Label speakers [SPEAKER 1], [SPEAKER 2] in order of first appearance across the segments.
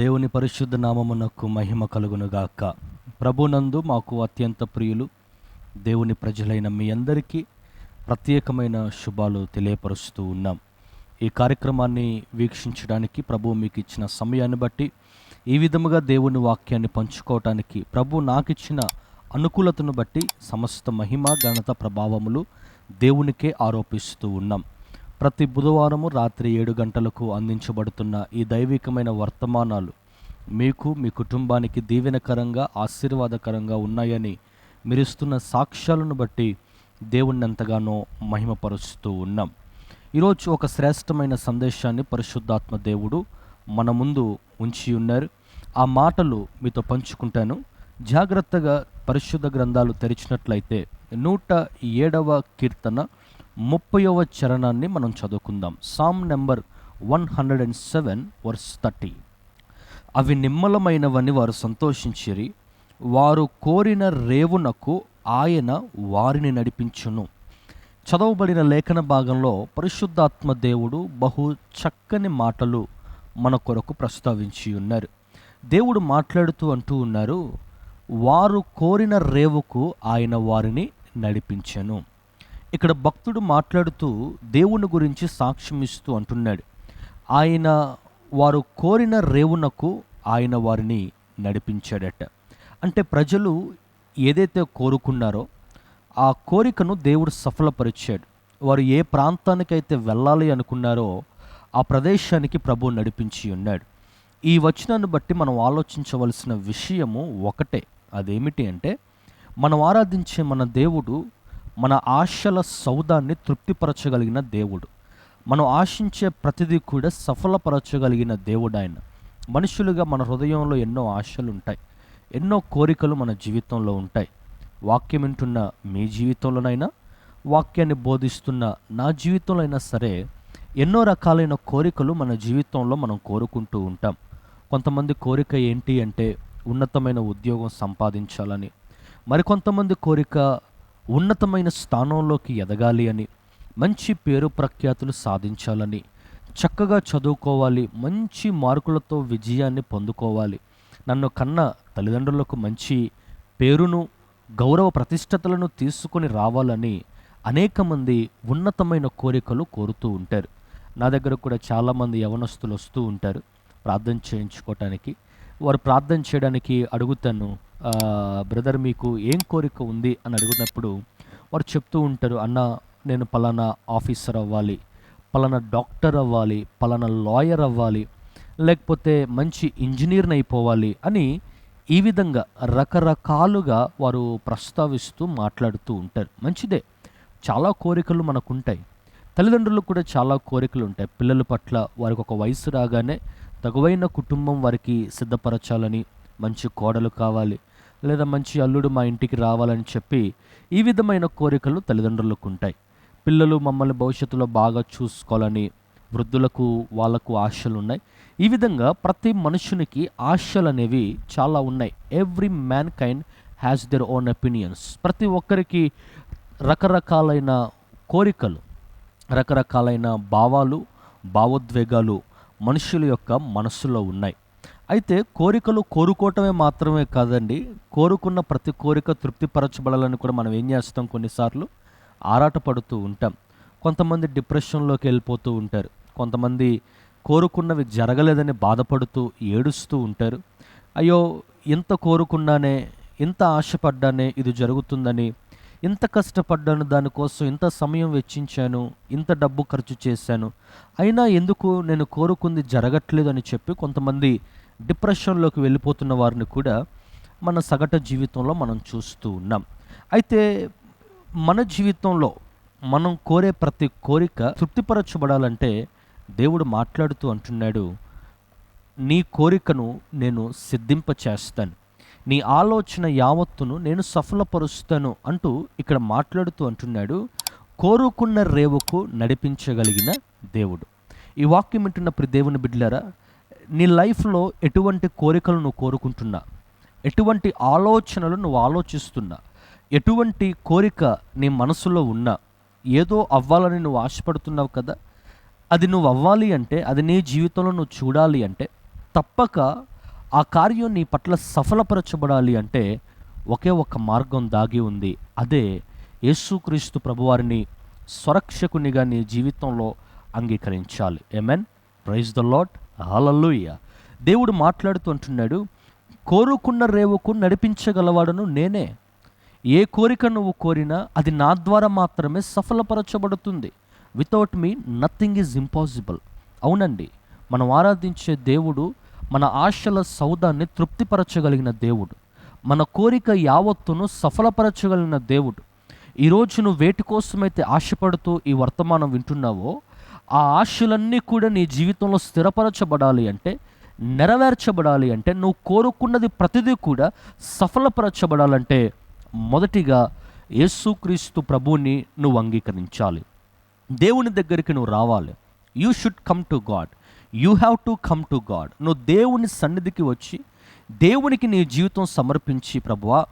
[SPEAKER 1] దేవుని పరిశుద్ధ నామమునకు మహిమ కలుగునుగాక. ప్రభునందు మాకు అత్యంత ప్రియులు దేవుని ప్రజలైన మీ అందరికీ ప్రత్యేకమైన శుభాలు తెలియపరుస్తూ ఉన్నాం. ఈ కార్యక్రమాన్ని వీక్షించడానికి ప్రభు మీకు ఇచ్చిన సమయాన్ని బట్టి ఈ విధముగా దేవుని వాక్యాన్ని పంచుకోవటానికి ప్రభు నాకు ఇచ్చిన అనుకూలతను బట్టి సమస్త మహిమ ఘనత ప్రభావములు దేవునికే ఆరోపిస్తూ ఉన్నాం. ప్రతి బుధవారము రాత్రి ఏడు గంటలకు అందించబడుతున్న ఈ దైవికమైన వర్తమానాలు మీకు మీ కుటుంబానికి దీవెనకరంగా ఆశీర్వాదకరంగా ఉన్నాయని మీరిస్తున్న సాక్ష్యాలను బట్టి దేవుణ్ణి ఎంతగానో మహిమపరుస్తూ ఉన్నాం. ఈరోజు ఒక శ్రేష్టమైన సందేశాన్ని పరిశుద్ధాత్మ దేవుడు మన ముందు ఉంచి ఉన్నారు. ఆ మాటలు మీతో పంచుకుంటాను. జాగ్రత్తగా పరిశుద్ధ గ్రంథాలు తెరిచినట్లయితే నూట ఏడవ కీర్తన ముప్పైవ చరణాన్ని మనం చదువుకుందాం. Psalm number one hundred and seven verse thirty అవి నిమ్మలమైనవని వారు సంతోషించిరి. వారు కోరిన రేవునకు ఆయన వారిని నడిపించును. చదవబడిన లేఖన భాగంలో పరిశుద్ధాత్మ దేవుడు బహు చక్కని మాటలు మన కొరకు ప్రస్తావించి ఉన్నారు. దేవుడు మాట్లాడుతూ అంటూ ఉన్నారు వారు కోరిన రేవుకు ఆయన వారిని నడిపించెను. ఇక్కడ భక్తుడు మాట్లాడుతూ దేవుని గురించి సాక్ష్యం ఇస్తూ అంటున్నాడు. ఆయన వారు కోరిన రేవునకు ఆయన వారిని నడిపించాడట. అంటే ప్రజలు ఏదైతే కోరుకున్నారో ఆ కోరికను దేవుడు సఫలపరిచాడు. వారు ఏ ప్రాంతానికైతే వెళ్ళాలి అనుకున్నారో ఆ ప్రదేశానికి ప్రభు నడిపించి ఉన్నాడు. ఈ వచనాన్ని బట్టి మనం ఆలోచించవలసిన విషయము ఒకటే. అదేమిటి అంటే మనం ఆరాధించే మన దేవుడు మన ఆశల సౌదాన్ని తృప్తిపరచగలిగిన దేవుడు. మనం ఆశించే ప్రతిదీ కూడా సఫలపరచగలిగిన దేవుడు ఆయన మనుషులుగా మన హృదయంలో ఎన్నో ఆశలు ఉంటాయి ఎన్నో కోరికలు మన జీవితంలో ఉంటాయి. వాక్యం వింటున్న మీ జీవితంలోనైనా వాక్యాన్ని బోధిస్తున్న నా జీవితంలో అయినా సరే ఎన్నో రకాలైన కోరికలు మన జీవితంలో మనం కోరుకుంటూ ఉంటాం. కొంతమంది కోరిక ఏంటి అంటే ఉన్నతమైన ఉద్యోగం సంపాదించాలని. మరికొంతమంది కోరిక ఉన్నతమైన స్థానంలోకి ఎదగాలి అని మంచి పేరు ప్రఖ్యాతులు సాధించాలని చక్కగా చదువుకోవాలి మంచి మార్కులతో విజయాన్ని పొందుకోవాలి. నన్ను కన్న తల్లిదండ్రులకు మంచి పేరును గౌరవ ప్రతిష్టతలను తీసుకొని రావాలని అనేక మంది ఉన్నతమైన కోరికలు కోరుతూ ఉంటారు. నా దగ్గర కూడా చాలామంది యవనస్తులు వస్తూ ఉంటారు. ప్రార్థన చేయించుకోవటానికి వారు ప్రార్థన చేయడానికి అడుగుతాను బ్రదర్ మీకు ఏం కోరిక ఉంది అని అడుగుతున్నప్పుడు వారు చెప్తూ ఉంటారు అన్న నేను పలానా ఆఫీసర్ అవ్వాలి పలానా డాక్టర్ అవ్వాలి పలానా లాయర్ అవ్వాలి లేకపోతే మంచి ఇంజనీర్ని అయిపోవాలి అని ఈ విధంగా రకరకాలుగా వారు ప్రస్తావిస్తూ మాట్లాడుతూ ఉంటారు. మంచిదే. చాలా కోరికలు మనకుంటాయి. తల్లిదండ్రులకు కూడా చాలా కోరికలు ఉంటాయి. పిల్లల పట్ల వారికి ఒక వయసు రాగానే తగువైన కుటుంబం వారికి సిద్ధపరచాలని మంచి కోడలు కావాలి. లేదా మంచి అల్లుడు మా ఇంటికి రావాలని చెప్పి ఈ విధమైన కోరికలు తల్లిదండ్రులకు ఉంటాయి. పిల్లలు మమ్మల్ని భవిష్యత్తులో బాగా చూసుకోవాలని వృద్ధులకు వాళ్ళకు ఆశలు ఉన్నాయి. ఈ విధంగా ప్రతి మనుషునికి ఆశలు అనేవి చాలా ఉన్నాయి. Every mankind has their own opinions ప్రతి ఒక్కరికి రకరకాలైన కోరికలు రకరకాలైన భావాలు భావోద్వేగాలు మనుషుల యొక్క మనస్సులో ఉన్నాయి. అయితే కోరికలు కోరుకోవటమే మాత్రమే కాదండి. కోరుకున్న ప్రతి కోరిక తృప్తిపరచబడాలని కూడా మనం ఏం చేస్తాం కొన్నిసార్లు? ఆరాటపడుతూ ఉంటాం. కొంతమంది డిప్రెషన్లోకి వెళ్ళిపోతూ ఉంటారు. కొంతమంది కోరుకున్నవి జరగలేదని బాధపడుతూ ఏడుస్తూ ఉంటారు. అయ్యో ఇంత కోరుకున్నానే ఇంత ఆశపడ్డానే ఇది జరుగుతుందని ఇంత కష్టపడ్డాను దానికోసం ఇంత సమయం వెచ్చించాను ఇంత డబ్బు ఖర్చు చేశాను అయినా ఎందుకు నేను కోరుకుంది జరగట్లేదు అని చెప్పి కొంతమంది డిప్రెషన్లోకి వెళ్ళిపోతున్న వారిని కూడా మన సగటు జీవితంలో మనం చూస్తూ ఉన్నాం. అయితే మన జీవితంలో మనం కోరే ప్రతి కోరిక తృప్తిపరచబడాలంటే దేవుడు మాట్లాడుతూ అంటున్నాడు నీ కోరికను నేను సిద్ధింప చేస్తాను నీ ఆలోచన యావత్తును నేను సఫలపరుస్తాను అంటూ ఇక్కడ మాట్లాడుతూ అంటున్నాడు కోరుకున్న రేవుకు నడిపించగలిగిన దేవుడు. ఈ వాక్యం వింటున్న ప్రతి దేవుని బిడ్డలారా నీ లైఫ్లో ఎటువంటి కోరికలు నువ్వు కోరుకుంటున్నా? ఎటువంటి ఆలోచనలు నువ్వు ఆలోచిస్తున్నా? ఎటువంటి కోరిక నీ మనసులో ఉన్నా? ఏదో అవ్వాలని నువ్వు ఆశపడుతున్నావు కదా? అది నువ్వు అవ్వాలి అంటే అది నీ జీవితంలో నువ్వు చూడాలి అంటే తప్పక ఆ కార్యం నీ పట్ల సఫలపరచబడాలి అంటే ఒకే ఒక మార్గం దాగి ఉంది. అదే యేసుక్రీస్తు ప్రభువారిని స్వరక్షకునిగా నీ జీవితంలో అంగీకరించాలి. Amen praise the Lord hallelujah. దేవుడు మాట్లాడుతూ అంటున్నాడు కోరుకున్న రేవుకు నడిపించగలవాడను నేనే. ఏ కోరిక నువ్వు కోరినా అది నా ద్వారా మాత్రమే సఫలపరచబడుతుంది. Without me nothing is impossible అవునండి మనం ఆరాధించే దేవుడు మన ఆశల సౌదాన్ని తృప్తిపరచగలిగిన దేవుడు. మన కోరిక యావత్తును సఫలపరచగలిగిన దేవుడు. ఈరోజు నువ్వు వేటి కోసమైతే ఆశపడుతూ ఈ వర్తమానం వింటున్నావో ఆ ఆశలన్నీ కూడా నీ జీవితంలో స్థిరపరచబడాలి అంటే నెరవేర్చబడాలి అంటే నువ్వు కోరుకున్నది ప్రతిదీ కూడా సఫలపరచబడాలంటే మొదటిగా యేసుక్రీస్తు ప్రభువుని నువ్వు అంగీకరించాలి. దేవుని దగ్గరికి నువ్వు రావాలి. You should come to God you have to come to God నువ్వు దేవుని సన్నిధికి వచ్చి దేవునికి నీ జీవితం సమర్పించి ప్రభువా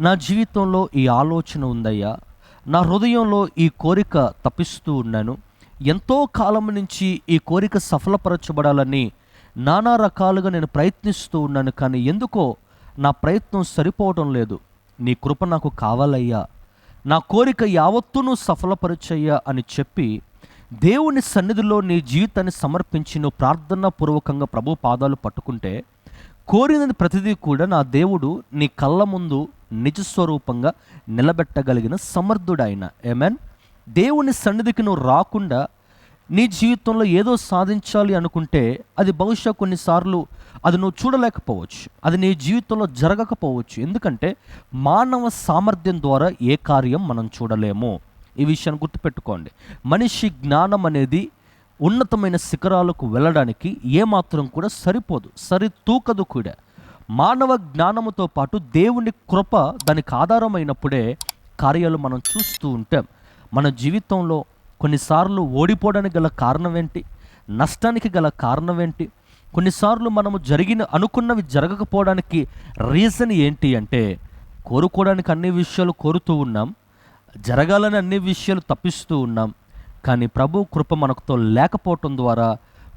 [SPEAKER 1] నా జీవితంలో ఈ ఆలోచన ఉందయ్యా నా హృదయంలో ఈ కోరిక తప్పిస్తూ ఉన్నాను ఎంతో కాలం నుంచి ఈ కోరిక సఫలపరచబడాలని నానా రకాలుగా నేను ప్రయత్నిస్తూ ఉన్నాను కానీ ఎందుకో నా ప్రయత్నం సరిపోవటం లేదు. నీ కృప నాకు కావాలయ్యా. నా కోరిక యావత్తును సఫలపరచయ్యా అని చెప్పి దేవుని సన్నిధిలో నీ జీవితాన్ని సమర్పించి నువ్వు ప్రార్థనాపూర్వకంగా ప్రభు పాదాలు పట్టుకుంటే కోరినది ప్రతిదీ కూడా నా దేవుడు నీ కళ్ళ ముందు నిజస్వరూపంగా నిలబెట్టగలిగిన సమర్థుడైన. ఏమెన్ దేవుని సన్నిధికి నువ్వు రాకుండా నీ జీవితంలో ఏదో సాధించాలి అనుకుంటే అది బహుశా కొన్నిసార్లు అది నువ్వు చూడలేకపోవచ్చు. అది నీ జీవితంలో జరగకపోవచ్చు. ఎందుకంటే మానవ సామర్థ్యం ద్వారా ఏ కార్యం మనం చూడలేము. ఈ విషయాన్ని గుర్తుపెట్టుకోండి. మనిషి జ్ఞానం అనేది ఉన్నతమైన శిఖరాలకు వెళ్ళడానికి ఏమాత్రం కూడా సరిపోదు. సరి తూకదు కూడా. మానవ జ్ఞానముతో పాటు దేవుని కృప దానికి ఆధారమైనప్పుడే కార్యాలు మనం చూస్తూ ఉంటాం. మన జీవితంలో కొన్నిసార్లు ఓడిపోవడానికి గల కారణం ఏంటి? నష్టానికి గల కారణం ఏంటి? కొన్నిసార్లు మనము జరిగిన అనుకున్నవి జరగకపోవడానికి రీజన్ ఏంటి అంటే కోరుకోవడానికి అన్ని విషయాలు కోరుతూ ఉన్నాం జరగాలని అన్ని విషయాలు తప్పిస్తూ ఉన్నాం కానీ ప్రభు కృప మనకుతో లేకపోవటం ద్వారా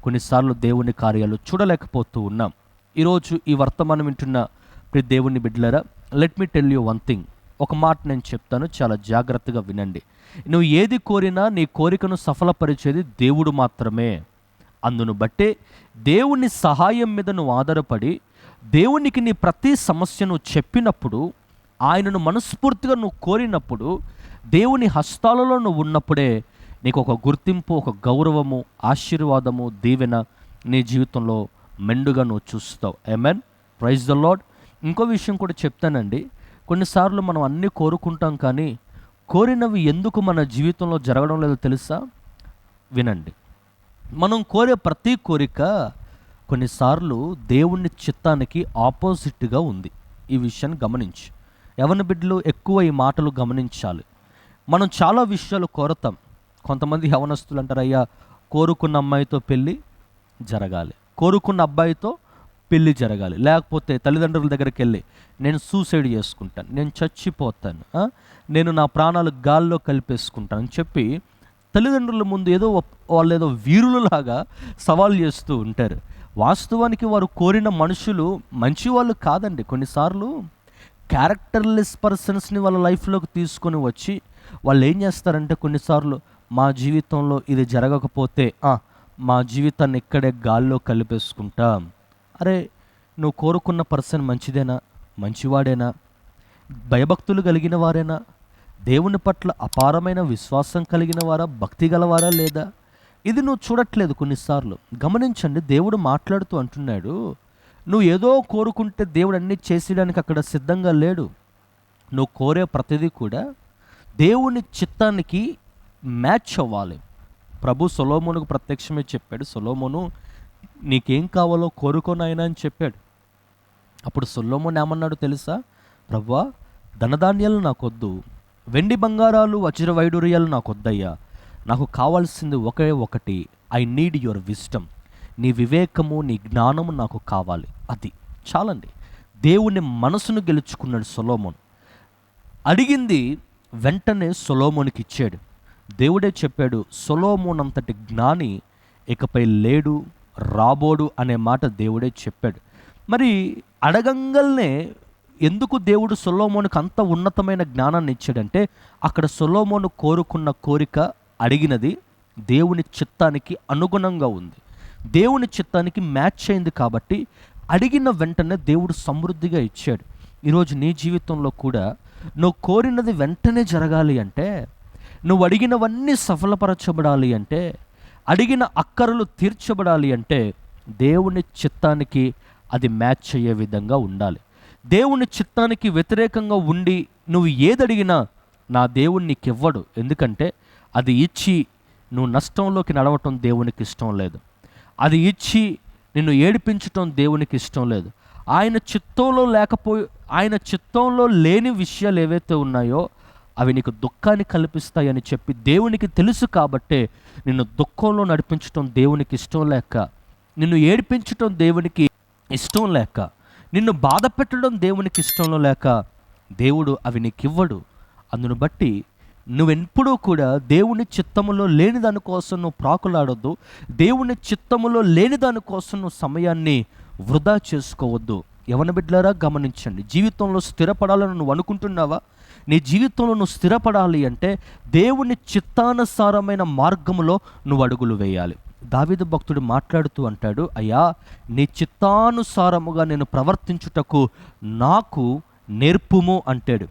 [SPEAKER 1] కొన్నిసార్లు దేవుని కార్యాలు చూడలేకపోతూ ఉన్నాం. ఈరోజు ఈ వర్తమానం వింటున్న ప్రతి దేవుని బిడ్డలరా let me tell you one thing ఒక మాట నేను చెప్తాను చాలా జాగ్రత్తగా వినండి. నువ్వు ఏది కోరినా నీ కోరికను సఫలపరిచేది దేవుడు మాత్రమే. అందును బట్టే దేవుని సహాయం మీద నువ్వు ఆధారపడి దేవునికి నీ ప్రతి సమస్యను చెప్పినప్పుడు ఆయనను మనస్ఫూర్తిగా నువ్వు కోరినప్పుడు దేవుని హస్తాలలో నువ్వు ఉన్నప్పుడే నీకు ఒక గుర్తింపు ఒక గౌరవము ఆశీర్వాదము దీవెన నీ జీవితంలో మెండుగా నువ్వు చూస్తావు. ఎమెన్ ప్రైజ్ ద లాడ్ ఇంకో విషయం కూడా చెప్తానండి. కొన్నిసార్లు మనం అన్నీ కోరుకుంటాం కానీ కోరినవి ఎందుకు మన జీవితంలో జరగడం లేదో తెలుసా? వినండి. మనం కోరే ప్రతి కోరిక కొన్నిసార్లు దేవుని చిత్తానికి ఆపోజిట్గా ఉంది. ఈ విషయాన్ని గమనించి. ఎవరి బిడ్డలు ఎక్కువ ఈ మాటలు గమనించాలి? మనం చాలా విషయాలు కోరతాం. కొంతమంది యవనస్తులు అంటారు అయ్యా కోరుకున్న అమ్మాయితో పెళ్ళి జరగాలి. కోరుకున్న అబ్బాయితో పెళ్ళి జరగాలి. లేకపోతే తల్లిదండ్రుల దగ్గరికి వెళ్ళి నేను సూసైడ్ చేసుకుంటాను. నేను చచ్చిపోతాను. నేను నా ప్రాణాలు గాల్లో కలిపేసుకుంటాను. అని చెప్పి తల్లిదండ్రుల ముందు ఏదో వాళ్ళు ఏదో వీరులలాగా సవాల్ చేస్తూ ఉంటారు. వాస్తవానికి వారు కోరిన మనుషులు మంచి వాళ్ళు కాదండి. కొన్నిసార్లు క్యారెక్టర్లెస్ పర్సన్స్ని వాళ్ళ లైఫ్లోకి తీసుకొని వచ్చి వాళ్ళు ఏం చేస్తారంటే కొన్నిసార్లు మా జీవితంలో ఇది జరగకపోతే మా జీవితాన్ని ఇక్కడే గాల్లో కలిపేసుకుంటాం. అరే నువ్వు కోరుకున్న పర్సన్ మంచిదేనా? మంచివాడేనా? భయభక్తులు కలిగిన వారేనా? దేవుని పట్ల అపారమైన విశ్వాసం కలిగిన వారా? భక్తి గలవారా లేదా? ఇది నువ్వు చూడట్లేదు కొన్నిసార్లు. గమనించండి దేవుడు మాట్లాడుతూ అంటున్నాడు నువ్వు ఏదో కోరుకుంటే దేవుడు అన్నీ చేసేయడానికి అక్కడ సిద్ధంగా లేడు. నువ్వు కోరే ప్రతిదీ కూడా దేవుని చిత్తానికి మ్యాచ్ అవ్వాలి. ప్రభు సొలోమోనుకు ప్రత్యక్షమే చెప్పాడు. సొలోమోను నీకేం కావాలో కోరుకోనైనా అని చెప్పాడు. అప్పుడు సొల్లోమోన్ ఏమన్నాడు తెలుసా? ప్రవ్వా ధనధాన్యాలు నాకొద్దు. వెండి బంగారాలు వజ్ర వైడూర్యాలు నాకొద్దయ్యా. నాకు కావాల్సింది ఒకే ఒకటి. ఐ నీడ్ యువర్ విజ్డమ్ నీ వివేకము నీ జ్ఞానము నాకు కావాలి. అది చాలండి. దేవుని మనసును గెలుచుకున్నాడు సొలోమోన్ అడిగింది వెంటనే సొలోమోనికి ఇచ్చాడు. దేవుడే చెప్పాడు సొలోమోన్ అంతటి జ్ఞాని ఇకపై లేడు రాబోడు అనే మాట దేవుడే చెప్పాడు. మరి అడగంగల్నే ఎందుకు దేవుడు సొలోమోనుకు అంత ఉన్నతమైన జ్ఞానాన్ని ఇచ్చాడంటే అక్కడ సొలోమోను కోరుకున్న కోరిక అడిగినది దేవుని చిత్తానికి అనుగుణంగా ఉంది. దేవుని చిత్తానికి మ్యాచ్ అయింది కాబట్టి అడిగిన వెంటనే దేవుడు సమృద్ధిగా ఇచ్చాడు. ఈరోజు నీ జీవితంలో కూడా నువ్వు కోరినది వెంటనే జరగాలి అంటే నువ్వు అడిగినవన్నీ సఫలపరచబడాలి అంటే అడిగిన అక్కరలు తీర్చబడాలి అంటే దేవుని చిత్తానికి అది మ్యాచ్ అయ్యే విధంగా ఉండాలి. దేవుని చిత్తానికి వ్యతిరేకంగా ఉండి నువ్వు ఏది అడిగినా నా దేవుడు నీకు ఇవ్వడు ఎందుకంటే అది ఇచ్చి నువ్వు నష్టంలోకి నడవటం దేవునికి ఇష్టం లేదు. అది ఇచ్చి నిన్ను ఏడిపించటం దేవునికి ఇష్టం లేదు. ఆయన చిత్తంలో లేకపోయి ఆయన చిత్తంలో లేని విషయాలు ఏవైతే ఉన్నాయో అవి నీకు దుఃఖాన్ని కల్పిస్తాయని చెప్పి దేవునికి తెలుసు కాబట్టే నిన్ను దుఃఖంలో నడిపించటం దేవునికి ఇష్టం లేక నిన్ను ఏడిపించటం దేవునికి ఇష్టం లేక నిన్ను బాధ పెట్టడం దేవునికి ఇష్టంలో లేక దేవుడు అవి నీకు ఇవ్వడు అందును బట్టి నువ్వెప్పుడూ కూడా దేవుని చిత్తములో లేని దానికోసం నువ్వు ప్రాకులాడొద్దు. దేవుని చిత్తములో లేని దానికోసం నువ్వు సమయాన్ని వృధా చేసుకోవద్దు. యవన బిడ్డలారా గమనించండి. జీవితంలో స్థిరపడాలని నువ్వు అనుకుంటున్నావా? నీ జీవితంలో నువ్వు స్థిరపడాలి అంటే దేవుని చిత్తానుసారమైన మార్గములో నువ్వు అడుగులు వేయాలి. దావిద భక్తుడు మాట్లాడుతూ అంటాడు అయ్యా నీ చిత్తానుసారముగా నేను ప్రవర్తించుటకు నాకు నేర్పుము అంటాడు.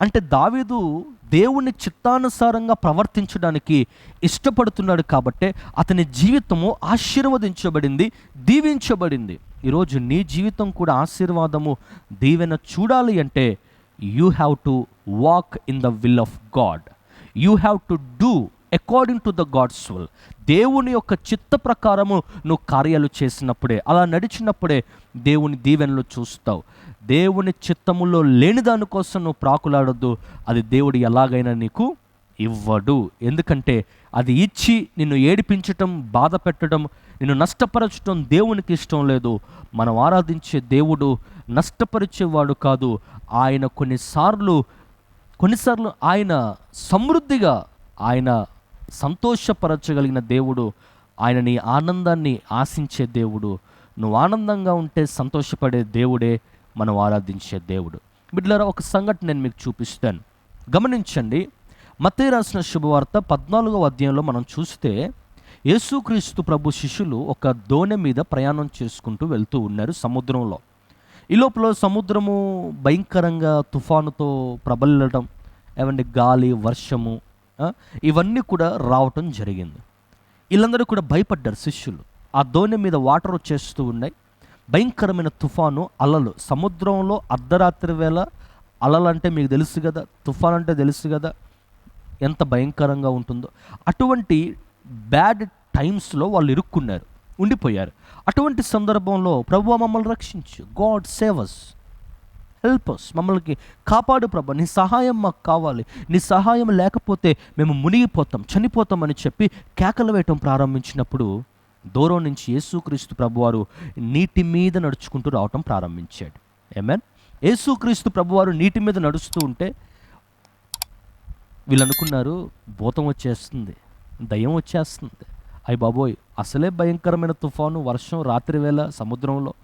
[SPEAKER 1] అంటే దావీదు దేవుని చిత్తానుసారంగా ప్రవర్తించడానికి ఇష్టపడుతున్నాడు కాబట్టే అతని జీవితము ఆశీర్వదించబడింది దీవించబడింది. ఈరోజు నీ జీవితం కూడా ఆశీర్వాదము దీవెన చూడాలి అంటే you have to walk in the will of God you have to do according to the God's will దేవుని యొక్క చిత్త ప్రకారము నువ్వు కార్యాలు చేసినప్పుడే అలా నడిచినప్పుడే దేవుని దీవెనలు చూస్తావు. దేవుని చిత్తములో లేని దానికోసం నువ్వు ప్రాకులాడొద్దు. అది దేవుడు ఎలాగైనా నీకు ఇవ్వడు. ఎందుకంటే అది ఇచ్చి నిన్ను ఏడిపించటం బాధ పెట్టడం నిన్ను నష్టపరచడం దేవునికి ఇష్టం లేదు. మనం ఆరాధించే దేవుడు నష్టపరిచేవాడు కాదు. ఆయన కొన్నిసార్లు కొన్నిసార్లు ఆయన సమృద్ధిగా ఆయన సంతోషపరచగలిగిన దేవుడు ఆయన నీ ఆనందాన్ని ఆశించే దేవుడు నువ్వు ఆనందంగా ఉంటే సంతోషపడే దేవుడే మనం ఆరాధించే దేవుడు. బిడ్లరా ఒక సంఘటన నేను మీకు చూపిస్తాను. గమనించండి. మతే రాసిన శుభవార్త పద్నాలుగవ అధ్యాయంలో మనం చూస్తే యేసుక్రీస్తు ప్రభు శిష్యులు ఒక దోణె మీద ప్రయాణం చేసుకుంటూ వెళ్తూ ఉన్నారు సముద్రంలో. ఈ లోపల సముద్రము భయంకరంగా తుఫానుతో ప్రబలడం ఏమంటే గాలి వర్షము ఇవన్నీ కూడా రావటం జరిగింది. వీళ్ళందరూ కూడా భయపడ్డారు శిష్యులు. ఆ దోణి మీద వాటర్ వచ్చేస్తూ ఉన్నాయి. భయంకరమైన తుఫాను అలలు. సముద్రంలో అర్ధరాత్రి వేళ అలలు అంటే మీకు తెలుసు కదా తుఫాన్ అంటే తెలుసు కదా ఎంత భయంకరంగా ఉంటుందో. అటువంటి బ్యాడ్ టైమ్స్లో వాళ్ళు ఇరుక్కున్నారు. ఉండిపోయారు. అటువంటి సందర్భంలో ప్రభు మమ్మల్ని రక్షించు. గాడ్ సేవస్ హెల్ప్ మమ్మల్ని కాపాడు ప్రభు. నీ సహాయం మాకు కావాలి. నీ సహాయం లేకపోతే మేము మునిగిపోతాం చనిపోతామని చెప్పి కేకలు వేయటం ప్రారంభించినప్పుడు దూరం నుంచి యేసుక్రీస్తు ప్రభువారు నీటి మీద నడుచుకుంటూ రావటం ప్రారంభించాడు. ఏమేన్ యేసుక్రీస్తు ప్రభువారు నీటి మీద నడుస్తూ ఉంటే వీళ్ళు అనుకున్నారు భూతం వచ్చేస్తుంది. దయ్యం వచ్చేస్తుంది. అయ్యి బాబోయ్ అసలే భయంకరమైన తుఫాను వర్షం రాత్రి వేళ సముద్రంలో.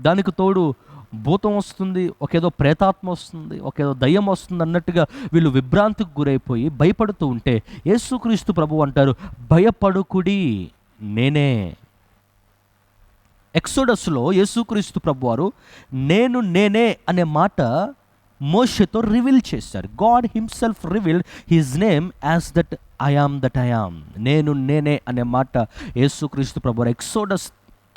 [SPEAKER 1] దానికి తోడు భూతం వస్తుంది ఒకేదో ప్రేతాత్మ వస్తుంది ఒకేదో దయ్యం వస్తుంది అన్నట్టుగా వీళ్ళు విభ్రాంతికి గురైపోయి భయపడుతూ ఉంటే యేసుక్రీస్తు ప్రభు అంటారు భయపడుకుడి నేనే. ఎక్సోడస్లో యేసుక్రీస్తు ప్రభువారు నేను నేనే అనే మాట మోషతో రివీల్ చేశారు. God himself reveal his name as that I am that I am నేను నేనే అనే మాట యేసుక్రీస్తు ప్రభు ఎక్సోడస్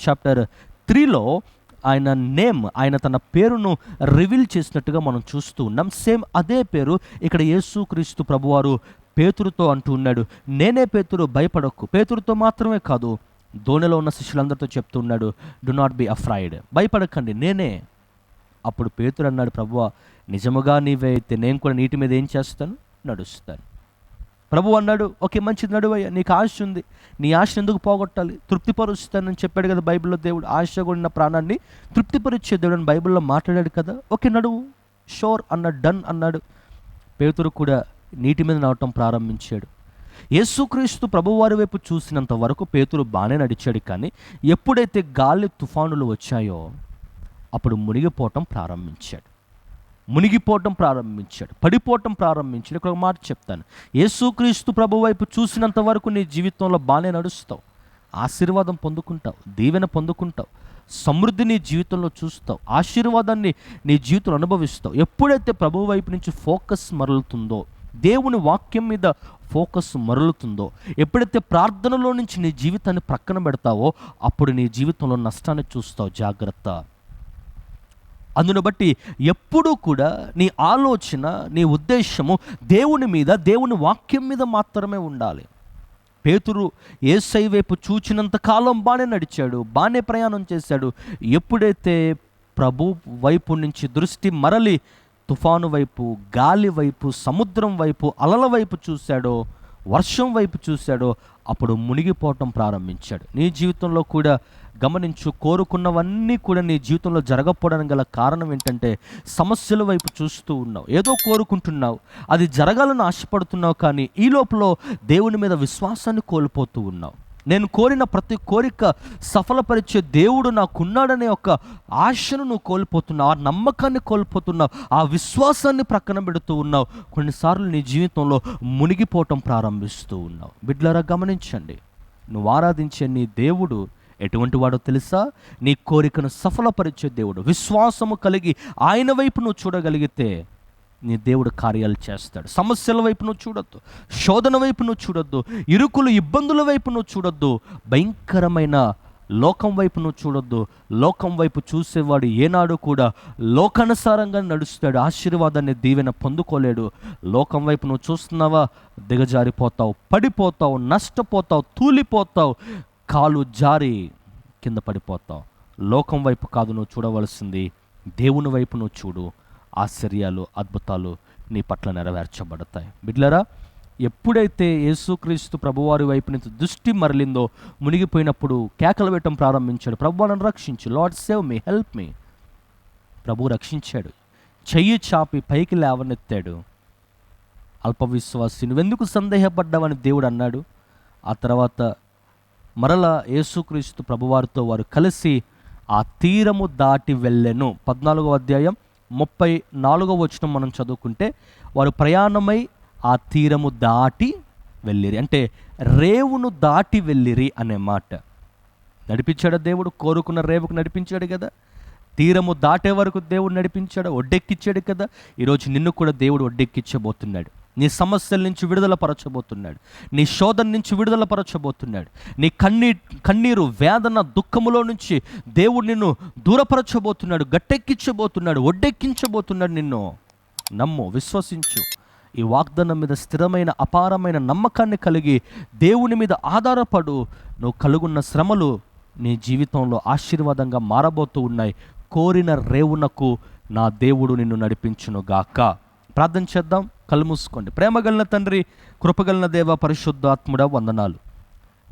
[SPEAKER 1] చాప్టర్ త్రీలో ఆయన నేమ్ ఆయన తన పేరును రివీల్ చేసినట్టుగా మనం చూస్తూ ఉన్నాం. సేమ్ అదే పేరు ఇక్కడ యేసుక్రీస్తు ప్రభువారు పేతురుతో అంటూ ఉన్నాడు. నేనే పేతురు భయపడకు. పేతురుతో మాత్రమే కాదు దోణిలో ఉన్న శిష్యులందరితో చెప్తున్నాడు డు నాట్ బి అఫ్రైడ్ భయపడకండి. నేనే. అప్పుడు పేతురు అన్నాడు ప్రభువా నిజముగా నీవే అయితే నేను కూడా నీటి మీద ఏం చేస్తాను? నడుస్తాను. ప్రభు అన్నాడు ఓకే మంచిది నడువయ్యా నీకు ఆశ ఉంది. నీ ఆశ ఎందుకు పోగొట్టాలి? తృప్తిపరుస్తానని చెప్పాడు కదా బైబిల్లో దేవుడు. ఆశ కూడిన ప్రాణాన్ని తృప్తిపరిచే దేవుడు అని బైబిల్లో మాట్లాడాడు కదా. ఓకే నడువు షోర్ అన్న డన్ అన్నాడు. పేతురు కూడా నీటి మీద నడవటం ప్రారంభించాడు. యేసుక్రీస్తు ప్రభువారి వైపు చూసినంత వరకు పేతురు బాగానే నడిచాడు కానీ ఎప్పుడైతే గాలి తుఫానులు వచ్చాయో అప్పుడు మునిగిపోవటం ప్రారంభించాడు. మునిగిపోవటం ప్రారంభించాడు పడిపోవటం ప్రారంభించాడు. ఇక్కడ ఒక మాట చెప్తాను. యేసుక్రీస్తు ప్రభు వైపు చూసినంత వరకు నీ జీవితంలో బాగానే నడుస్తావు. ఆశీర్వాదం పొందుకుంటావు దీవెన పొందుకుంటావు సమృద్ధి నీ జీవితంలో చూస్తావు ఆశీర్వాదాన్ని నీ జీవితంలో అనుభవిస్తావు. ఎప్పుడైతే ప్రభు వైపు నుంచి ఫోకస్ మరలుతుందో దేవుని వాక్యం మీద ఫోకస్ మరలుతుందో ఎప్పుడైతే ప్రార్థనలో నుంచి నీ జీవితాన్ని ప్రక్కన పెడతావో అప్పుడు నీ జీవితంలో నష్టాన్ని చూస్తావు. జాగ్రత్త. అందును బట్టి ఎప్పుడూ కూడా నీ ఆలోచన నీ ఉద్దేశము దేవుని మీద దేవుని వాక్యం మీద మాత్రమే ఉండాలి. పేతురు ఏసై వైపు చూచినంత కాలం బాగానే నడిచాడు బాగానే ప్రయాణం చేశాడు. ఎప్పుడైతే ప్రభు వైపు నుంచి దృష్టి మరలి తుఫాను వైపు గాలి వైపు సముద్రం వైపు అలల వైపు చూశాడో వర్షం వైపు చూశాడో అప్పుడు మునిగిపోవటం ప్రారంభించాడు. నీ జీవితంలో కూడా గమనించు కోరుకున్నవన్నీ కూడా నీ జీవితంలో జరగకపోవడానికి గల కారణం ఏంటంటే సమస్యల వైపు చూస్తూ ఉన్నావు. ఏదో కోరుకుంటున్నావు. అది జరగాలని ఆశపడుతున్నావు కానీ ఈ లోపల దేవుని మీద విశ్వాసాన్ని కోల్పోతూ ఉన్నావు. నేను కోరిన ప్రతి కోరిక సఫలపరిచే దేవుడు నాకున్నాడనే ఒక ఆశను నువ్వు కోల్పోతున్నావు. ఆ నమ్మకాన్ని కోల్పోతున్నావు. ఆ విశ్వాసాన్ని ప్రక్కన పెడుతూ ఉన్నావు. కొన్నిసార్లు నీ జీవితంలో మునిగిపోవటం ప్రారంభిస్తూ ఉన్నావు. బిడ్లరా గమనించండి. నువ్వు ఆరాధించే నీ దేవుడు ఎటువంటి వాడో తెలుసా? నీ కోరికను సఫలపరిచే దేవుడు. విశ్వాసము కలిగి ఆయన వైపు నువ్వు చూడగలిగితే నీ దేవుడు కార్యాలు చేస్తాడు. సమస్యల వైపు నువ్వు చూడొద్దు. శోధన వైపు నువ్వు చూడొద్దు. ఇరుకులు ఇబ్బందుల వైపు నువ్వు చూడొద్దు. భయంకరమైన లోకం వైపు నువ్వు చూడొద్దు. లోకం వైపు చూసేవాడు ఏనాడు కూడా లోకానుసారంగా నడుస్తాడు. ఆశీర్వాదాన్ని దీవెన పొందుకోలేడు. లోకం వైపు నువ్వు చూస్తున్నావా? దిగజారిపోతావు పడిపోతావు నష్టపోతావు తూలిపోతావు. కాలు జారి కింద పడిపోతావు. లోకం వైపు కాదు నువ్వు చూడవలసింది దేవుని వైపు నువ్వు చూడు. ఆశ్చర్యాలు అద్భుతాలు నీ పట్ల నెరవేర్చబడతాయి. బిడ్లరా ఎప్పుడైతే యేసుక్రీస్తు ప్రభువారి వైపు నుంచి దృష్టి మరలిందో మునిగిపోయినప్పుడు కేకలు వేయటం ప్రారంభించాడు. ప్రభు నన్ను రక్షించు. Lord save me help me. ప్రభు రక్షించాడు. చెయ్యి చాపి పైకి లేవనెత్తాడు. అల్పవిశ్వాసి నువ్వెందుకు సందేహపడ్డావని దేవుడు అన్నాడు. ఆ తర్వాత మరల యేసుక్రీస్తు ప్రభువారితో వారు కలిసి ఆ తీరము దాటి వెళ్ళెను. పద్నాలుగో అధ్యాయం ముప్పై నాలుగో వచనం మనం చదువుకుంటే వారు ప్రయాణమై ఆ తీరము దాటి వెళ్ళిరి. అంటే రేవును దాటి వెళ్ళిరి అనే మాట. నడిపించాడు దేవుడు? కోరుకున్న రేవుకు నడిపించాడు కదా. తీరము దాటే వరకు దేవుడు నడిపించాడు? ఒడ్డెక్కిచ్చాడు కదా. ఈరోజు నిన్ను కూడా దేవుడు ఒడ్డెక్కించబోతున్నాడు. నీ సమస్యల నుంచి విడుదల పరచబోతున్నాడు. నీ శోధన నుంచి విడుదల పరచబోతున్నాడు. నీ కన్నీ కన్నీరు వేదన దుఃఖములో నుంచి దేవుడు నిన్ను దూరపరచబోతున్నాడు గట్టెక్కించబోతున్నాడు ఒడ్డెక్కించబోతున్నాడు నిన్ను. నమ్ము విశ్వసించు. ఈ వాగ్దానం మీద స్థిరమైన అపారమైన నమ్మకాన్ని కలిగి దేవుని మీద ఆధారపడు. నువ్వు కలుగున్న శ్రమలు నీ జీవితంలో ఆశీర్వాదంగా మారబోతూ ఉన్నాయి. కోరిన రేవునకు నా దేవుడు నిన్ను నడిపించును గాక ప్రార్థన చేద్దాం. కళ్ళు మూసుకోండి. ప్రేమగలన తండ్రి కృపగలన దేవ పరిశుద్ధాత్ముడ వందనాలు.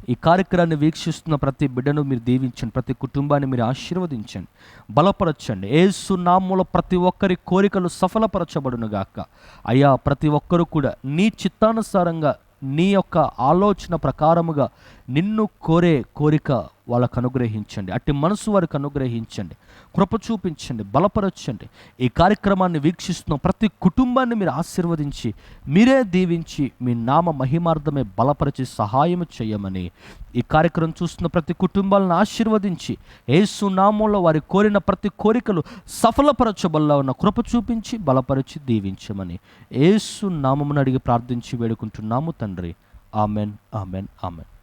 [SPEAKER 1] ఈ కార్యక్రమాన్ని వీక్షిస్తున్న ప్రతి బిడ్డను మీరు దీవించండి. ప్రతి కుటుంబాన్ని మీరు ఆశీర్వదించండి. బలపరచండి. ఏసు నామూల ప్రతి ఒక్కరి కోరికలు సఫలపరచబడునుగాక. అయ్యా ప్రతి ఒక్కరు కూడా నీ చిత్తానుసారంగా నీ యొక్క ఆలోచన ప్రకారముగా నిన్ను కోరే కోరిక వాళ్ళకు అనుగ్రహించండి. అట్టి మనసు వారికి అనుగ్రహించండి. కృప చూపించండి. బలపరచండి. ఈ కార్యక్రమాన్ని వీక్షిస్తున్న ప్రతి కుటుంబాన్ని మీరు ఆశీర్వదించి మీరే దీవించి మీ నామ మహిమార్థమే బలపరిచి సహాయం చేయమని ఈ కార్యక్రమం చూస్తున్న ప్రతి కుటుంబాలను ఆశీర్వదించి ఏసు నామంలో వారి కోరిన ప్రతి కోరికలు సఫలపరచబల్లా ఉన్న కృప చూపించి బలపరిచి దీవించమని ఏసు నామమును అడిగి ప్రార్థించి వేడుకుంటున్నాము తండ్రి. Amen amen amen.